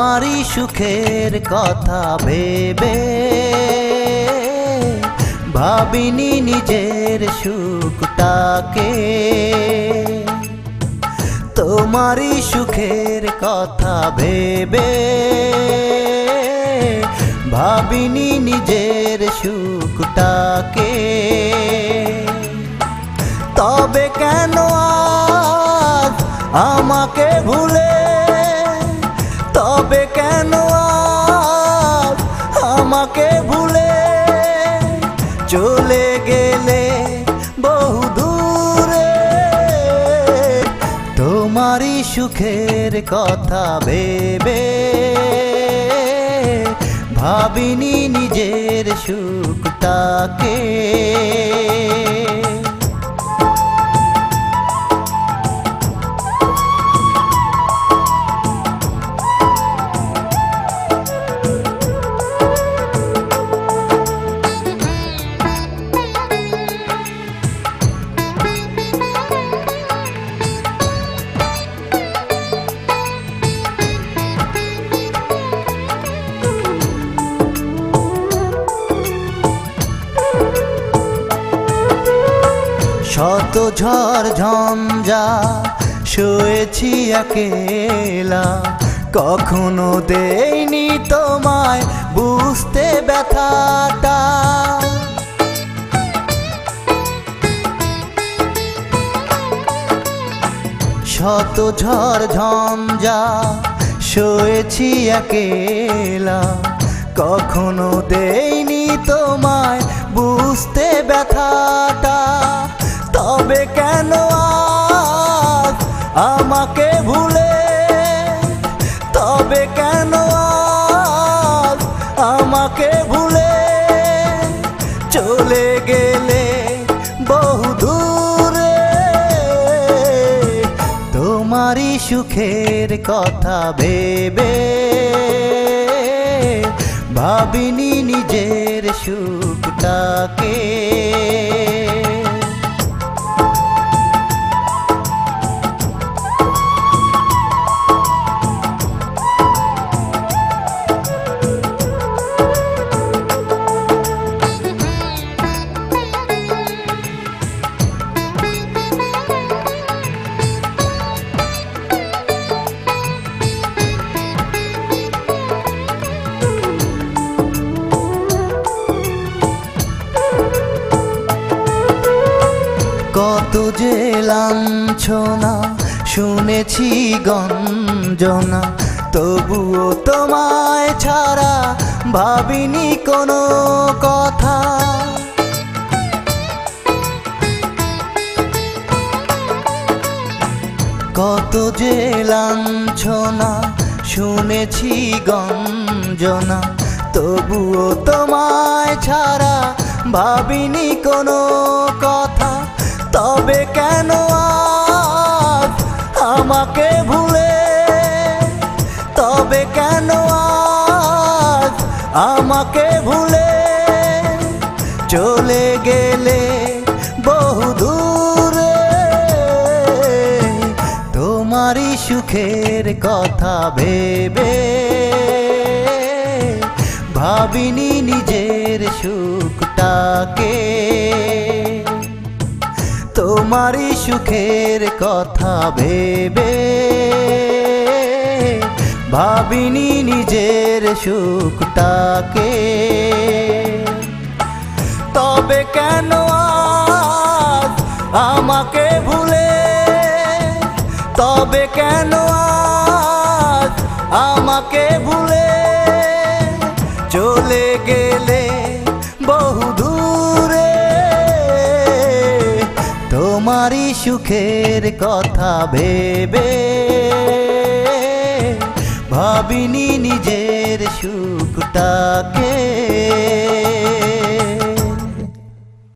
তোমারই সুখের কথা ভেবে ভাবিনি নিজের সুখটাকে। তোমারই সুখের কথা ভেবে ভাবিনি নিজের সুখটাকে। আমাকে ভুলে চলে গেলে বহু দূরে। তোমারই সুখের কথা ভেবে ভাবিনি নিজের সুখটাকে শত ঝড় ঝঞ্ঝা, শুয়েছি একেলা। কখনো দেইনি তোমায়, বুঝতে ব্যথাটা। শত ঝড় ঝঞ্ঝা, শুয়েছি একেলা। কখনো দেইনি তোমায়, বুঝতে ব্যথাটা। কেন আজ আমাকে ভুলে? তবে কেন আজ আমাকে ভুলে? চলে গেলে বহু দূরে তোমারই সুখের কথা ভেবে ভাবিনি নিজের সুখটাকে। কত যে লাঞ্ছনা, শুনেছি গঞ্জনা। তবুও তোমায় ছাড়া ভাবিনি কোনো কথা। কত যে লাঞ্ছনা, শুনেছি গঞ্জনা। তবুও তোমায় ছাড়া ভাবিনি কোনো কথা। তবে কেন আমাকে ভুলে? তবে কেন আমাকে ভুলে? চলে গেলে বহু দূরে তোমারই সুখের কথা ভেবে ভাবিনি নিজের সুখটাকে তোমারই সুখের কথা ভেবে ভাবিনি নিজের সুখটাকে। তবে কেন আমাকে ভুলে? তবে কেন আমাকে ভুলে? চলে গেলে তোমারই সুখের কথা ভেবে ভাবিনি নিজের সুখটাকে।